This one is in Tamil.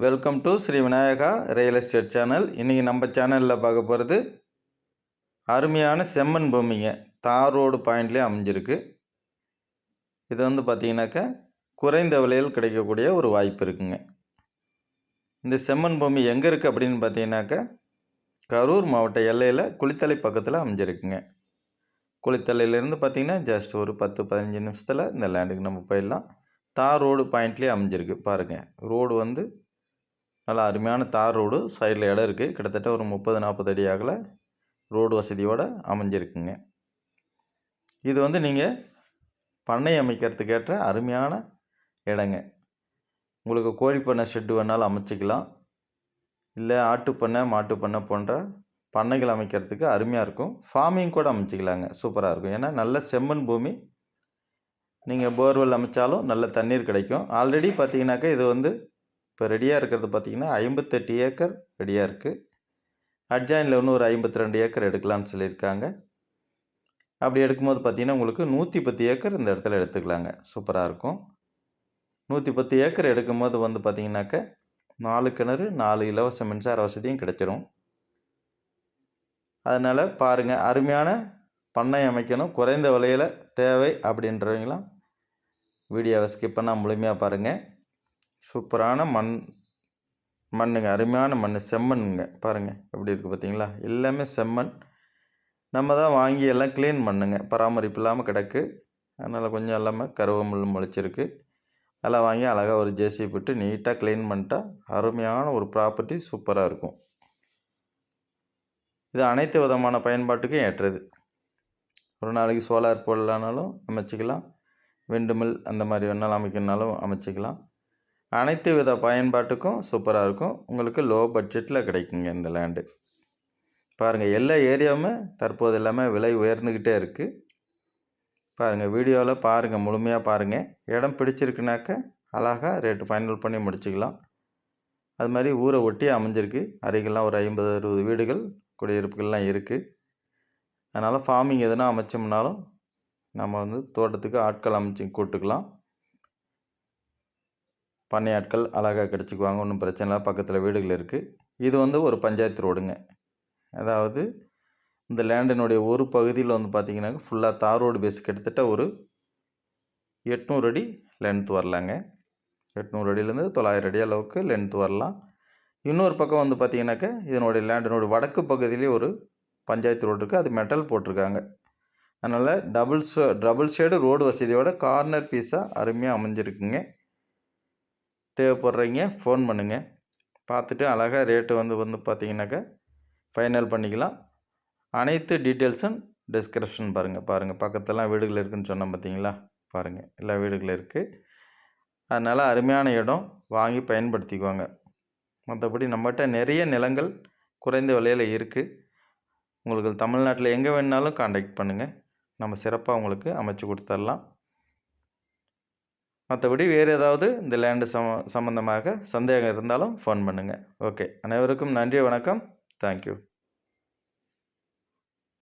Welcome to Sri Vinayaka real estate channel இன்றைக்கி நம்ம சேனலில் பார்க்க போகிறது அருமையான செம்மண் பூமிங்க. தார் ரோடு பாயிண்ட்லேயே அமைஞ்சிருக்கு. இது வந்து பார்த்திங்கனாக்கா குறைந்த விலையில் கிடைக்கக்கூடிய ஒரு வாய்ப்பு இருக்குங்க. இந்த செம்மண் பூமி எங்கே இருக்குது அப்படின்னு பார்த்தீங்கன்னாக்கா கரூர் மாவட்ட எல்லையில் குளித்தலை பக்கத்தில் அமைஞ்சிருக்குங்க. குளித்தலையிலேருந்து பார்த்திங்கன்னா ஜஸ்ட் ஒரு பத்து பதினஞ்சு நிமிஷத்தில் இந்த லேண்டுக்கு நம்ம போயிடலாம். தார் ரோடு பாயிண்ட்லேயே அமைஞ்சிருக்கு. பாருங்கள் ரோடு வந்து நல்லா அருமையான தார் ரோடு சைடில் இடம் இருக்குது கிட்டத்தட்ட ஒரு முப்பது நாற்பது அடி அகல ரோடு வசதியோடு அமைஞ்சிருக்குங்க. இது வந்து நீங்கள் பண்ணை அமைக்கிறதுக்கேற்ற அருமையான இடங்க. உங்களுக்கு கோழி பண்ணை ஷெட்டு வேணாலும் அமைச்சிக்கலாம். இல்லை ஆட்டு பண்ணை போன்ற பண்ணைகள் அமைக்கிறதுக்கு அருமையாக இருக்கும். ஃபார்மிங் கூட அமைச்சிக்கலாங்க. சூப்பராக இருக்கும். ஏன்னா நல்ல செம்மண் பூமி. நீங்கள் போர்வெல் அமைச்சாலும் நல்ல தண்ணீர் கிடைக்கும். ஆல்ரெடி பார்த்தீங்கன்னாக்கா இது வந்து இப்போ ரெடியாக இருக்கிறது பார்த்திங்கன்னா ஐம்பத்தெட்டு ஏக்கர் ரெடியாக இருக்குது அட்ஜாயினில் இன்னும் ஒரு ஐம்பத்தி ரெண்டு ஏக்கர் எடுக்கலான்னு சொல்லியிருக்காங்க. அப்படி எடுக்கும்போது பார்த்திங்கன்னா உங்களுக்கு நூற்றி பத்து ஏக்கர் இந்த இடத்துல எடுத்துக்கலாங்க. சூப்பராக இருக்கும். நூற்றி பத்து ஏக்கர் எடுக்கும்போது வந்து பார்த்திங்கனாக்க நாலு கிணறு நாலு இலவச மின்சார வசதியும் கிடைச்சிரும். அதனால் பாருங்கள் அருமையான பண்ணை அமைக்கணும். குறைந்த விலையில் தேவை அப்படின்றவங்களாம் வீடியோவை ஸ்கிப் பண்ணால் முழுமையாக பாருங்கள் சூப்பரான மண் மண்ணுங்க. அருமையான மண். செம்மண்ணுங்க. பாருங்கள் எப்படி இருக்குது பார்த்தீங்களா? எல்லாமே செம்மண். நம்ம தான் வாங்கி எல்லாம் க்ளீன் பண்ணுங்க. பராமரிப்பு இல்லாமல் கிடக்கு. அதனால் கொஞ்சம் எல்லாமே கருவமுள் முளைச்சிருக்கு. அதெல்லாம் வாங்கி அழகாக ஒரு ஜேசி விட்டு நீட்டாக க்ளீன் பண்ணிட்டா அருமையான ஒரு ப்ராப்பர்ட்டி சூப்பராக இருக்கும். இது அனைத்து விதமான பயன்பாட்டுக்கும் ஏற்றது. ஒரு நாளைக்கு சோலார் போடலானாலும் அமைச்சிக்கலாம். விண்டு மில் அந்த மாதிரி வேணாலும் அமைக்கணுனாலும் அமைச்சிக்கலாம். அனைத்து வித பயன்பாட்டுக்கும் சூப்பராக இருக்கும். உங்களுக்கு லோ பட்ஜெட்டில் கிடைக்குங்க இந்த லேண்டு பாருங்கள் எல்லா ஏரியாவுமே தற்போது எல்லாமே விலை உயர்ந்துக்கிட்டே இருக்குது பாருங்கள் வீடியோவில் பாருங்கள் முழுமையாக பாருங்கள் இடம் பிடிச்சிருக்குனாக்க அழகாக ரேட்டு ஃபைனல் பண்ணி முடிச்சுக்கலாம். அது மாதிரி ஊரை ஒட்டி அமைஞ்சிருக்கு. அருகெல்லாம் ஒரு ஐம்பது அறுபது வீடுகள் குடியிருப்புகள்லாம் இருக்குது அதனால் ஃபார்மிங் எதுனா அமைச்சோம்னாலும் நம்ம வந்து தோட்டத்துக்கு ஆட்கள் அமைச்சு கூட்டுக்கலாம். பண்ணையாட்கள் அழகாக கிடச்சிக்குவாங்க ஒன்றும் பிரச்சனை இல்லை. பக்கத்தில் வீடுகள் இருக்குது இது வந்து ஒரு பஞ்சாயத்து ரோடுங்க. அதாவது இந்த லேண்டினுடைய ஒரு பகுதியில் வந்து பார்த்திங்கனாக்கா ஃபுல்லாக தார் ரோடு பேஸ் கிட்டத்தட்ட ஒரு எட்நூறு அடி லென்த் வரலாங்க. எட்நூறு அடியிலேருந்து தொள்ளாயிரம் அடி அளவுக்கு லென்த் வரலாம். இன்னொரு பக்கம் வந்து பார்த்திங்கனாக்கா இதனுடைய லேண்டினுடைய வடக்கு பகுதியிலே ஒரு பஞ்சாயத்து ரோடு இருக்குது அது மெட்டல் போட்டிருக்காங்க. அதனால் double show double shade road வசதியோட corner பீஸாக அருமையாக அமைஞ்சிருக்குங்க. தேவைப்படுறீங்க ஃபோன் பண்ணுங்கள் பார்த்துட்டு அழகாக ரேட்டு வந்து வந்து பார்த்தீங்கன்னாக்கா ஃபைனல் பண்ணிக்கலாம். அனைத்து டீட்டெயில்ஸும் டிஸ்கிரிப்ஷன் பாருங்கள் பாருங்கள் பக்கத்தெல்லாம் வீடுகள் இருக்குதுன்னு சொன்னோம் பார்த்தீங்களா? பாருங்கள் எல்லா வீடுகளும் இருக்குது அதனால் அருமையான இடம் வாங்கி பயன்படுத்திக்குவாங்க மற்றபடி நம்மகிட்ட நிறைய நிலங்கள் குறைந்த விலையில் இருக்குது உங்களுக்கு தமிழ்நாட்டில் எங்கே வேணுனாலும் காண்டாக்ட் பண்ணுங்கள் நம்ம சிறப்பாக உங்களுக்கு அமைச்சு கொடுத்துர்லாம். மற்றபடி வேறு ஏதாவது இந்த லேண்டு சம சம்மந்தமாக சந்தேகம் இருந்தாலும் ஃபோன் பண்ணுங்கள் ஓகே அனைவருக்கும் நன்றி வணக்கம். தேங்க்யூ